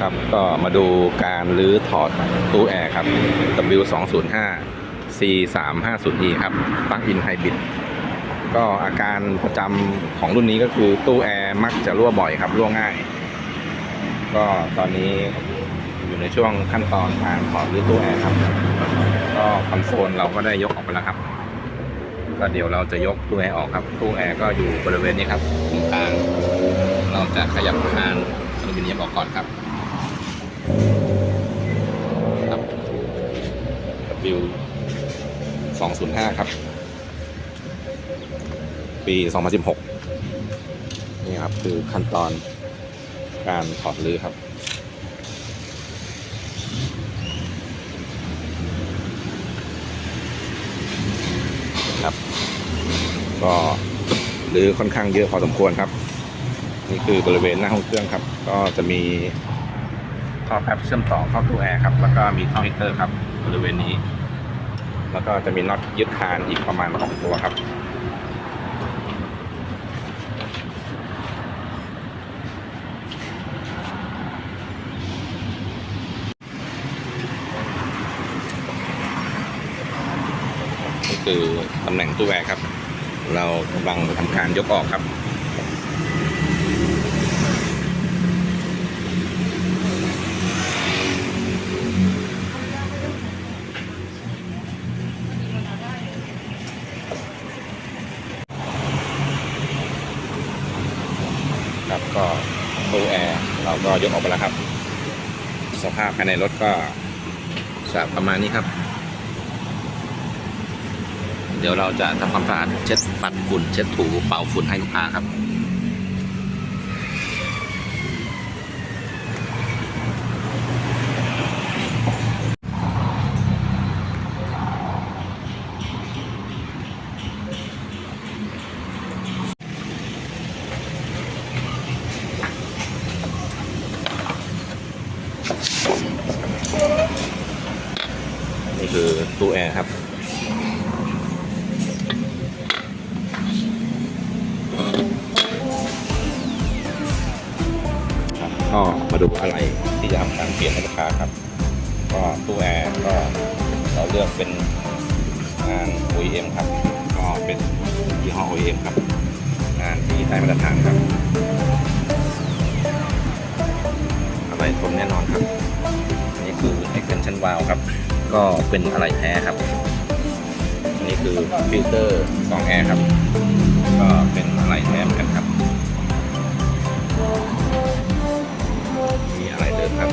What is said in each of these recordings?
ครับก็มาดูการรื้อถอดตู้แอร์ครับ W205 C350E ครับปลั๊กอินไฮบริดก็อาการประจำของรุ่นนี้ก็คือตู้แอร์มักจะรั่วบ่อยครับรั่วง่าย ก็ตอนนี้อยู่ในช่วงขั้นตอนการถอดรื้อตู้แอร์ครับ ก็คอนโซลเราก็ได้ยกออกไปแล้วครับ ก็เดี๋ยวเราจะยกตู้แอร์ออกครับ ตู้แอร์ก็อยู่บริเวณนี้ครับตรงกลาง เราจะขยับคานอลูมิเนียมออกก่อนครับ ครับ W 205 ครับ ปี 2016 นี่ครับ คือขั้นตอนการถอดรื้อครับครับ ก็รื้อค่อนข้างเยอะพอสมควรครับ นี่คือบริเวณหน้าห้องเครื่องครับ ก็จะมี ท่อแป๊บเชื่อมต่อเข้าตู้แอร์ครับ แล้วก็มีท่อฮีเตอร์ครับบริเวณนี้ แล้วก็จะมีน็อตยึดคานอีกประมาณสองตัวครับนี่คือตำแหน่งตู้แอร์ครับ เรากำลังทำการยกออกครับ ก็ตู้แอร์เราก็ยกออกไปแล้วครับ สภาพภายในรถก็จะประมาณนี้ครับ เดี๋ยวเราจะทำความสะอาดเช็ดปัดฝุ่นเช็ดถูเป่าฝุ่นให้ลูกค้าครับ นี่คือตู้แอร์ครับก็มาดูอะไรที่จะทำการเปลี่ยนให้ลูกค้าครับ ก็ตู้แอร์ก็เราเลือกเป็นงาน OEM ครับ ก็เป็นยี่ห้อ OEM ครับ งานที่ได้มาตรฐานครับ อะไรทนแน่นอนครับอันนี้คือ extension valve ครับ ก็เป็นอะไรแท้ครับอันนี้คือฟิลเตอร์กรองแอร์ครับ ก็เป็นอะไรแท้เหมือนกันครับมีอะไรเดิมครับ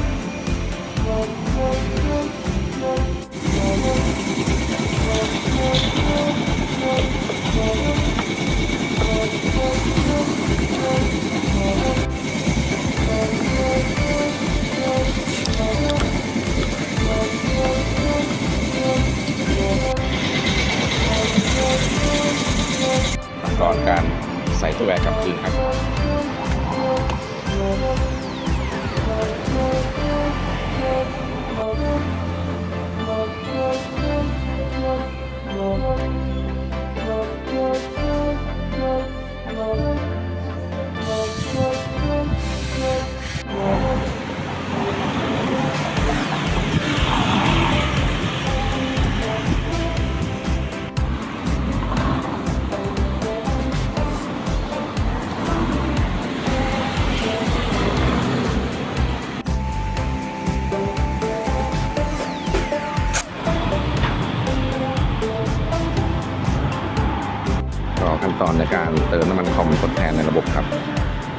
คืนครับ ขั้นตอนในการเติมน้ำมันคอมทดแทนในระบบครับ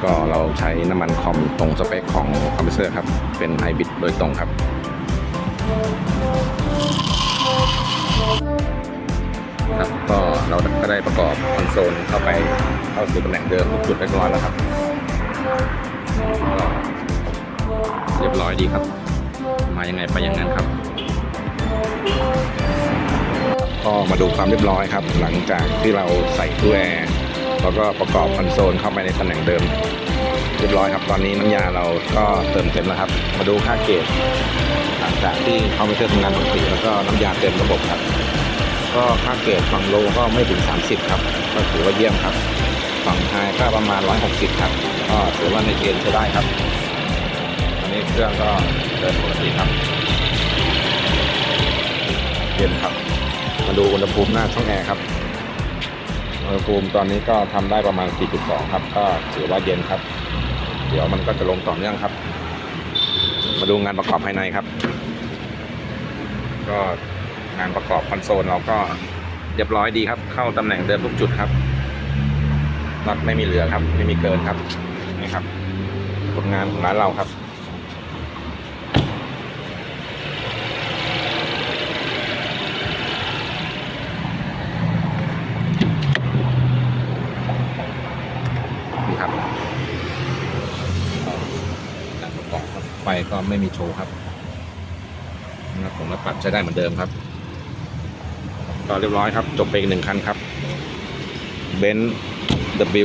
ก็เราใช้น้ำมันคอมตรงสเปคของคอมพิวเซอร์ครับ เป็นไฮบริดโดยตรงครับครับก็เราก็ได้ประกอบคอนโซลเข้าไปเข้าสู่ตำแหน่งเดิมทุกจุดเรียบร้อยแล้วครับเรียบร้อยดีครับ มายังไงไปอย่างนั้นครับ ก็มาดูความเรียบร้อยครับ หลังจากที่เราใส่ตู้แอร์แล้วก็ประกอบคอนโซลเข้าไปในตำแหน่งเดิม เรียบร้อยครับ ตอนนี้น้ำยาเราก็เติมเต็มแล้วครับ มาดูค่าเกจหลังจากที่คอมพิวเตอร์ทำงานปกติแล้วก็น้ำยาเต็มระบบครับ ก็ค่าเกจฝั่งโลก็ไม่ถึง 30 ครับก็ถือว่าเยี่ยมครับ ฝั่งไฮก็ประมาณ 160 ครับ ก็ถือว่าในเกณฑ์ใช้ได้ครับอันนี้นี้เครื่องก็เดินปกติครับ เย็นครับ มาดูอุณหภูมิหน้าช่องแอร์ครับอุณหภูมิตอนนี้ก็ทำได้ประมาณ 4.2 ครับ ก็ถือว่าเย็นครับ เดี๋ยวมันก็จะลงต่อเนื่องครับ มาดูงานประกอบภายในครับ ก็งานประกอบคอนโซลเราก็เรียบร้อยดีครับ เข้าตำแหน่งเดิมทุกจุดครับน็อตไม่มีเหลือครับ ไม่มีเกินครับนี่ครับผลงานของร้านเราครับ นี่ครับงานประกอบครับ ไฟก็ไม่มีโชว์ครับนะครับผมมาปรับใช้ได้เหมือนเดิมครับ ก็เรียบร้อยครับ จบไปอีกหนึ่งคันครับเบนซ์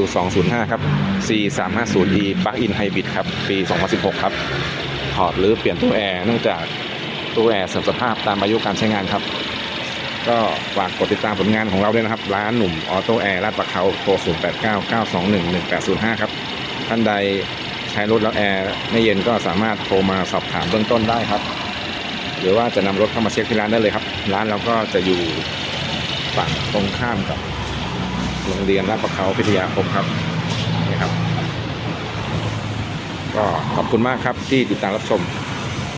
W 2 0 5ครับ C 3 5 0 E Plug-in Hybrid ครับ ปี 2016 ครับ ถอดหรือเปลี่ยนตู้แอร์เนื่องจากตู้แอร์เสื่อมสภาพตามอายุการใช้งานครับ ก็ฝากกดติดตามผลงานของเราด้วยนะครับ ร้านหนุ่มออโต้แอร์ลาดประเขาโทร 0 8 9 9 2 1 1 8 0 5 ครับ ท่านใด ใช้รถแล้วแอร์ไม่เย็นก็สามารถโทรมาสอบถามเบื้องต้นได้ครับ หรือว่าจะนำรถเข้ามาเช็คที่ร้านได้เลยครับ ร้านเราก็จะอยู่ฝั่งตรงข้ามกับโรงเรียนลาดประเขาพิทยาคมครับนี่ครับ ก็ขอบคุณมากครับที่ติดตามรับชม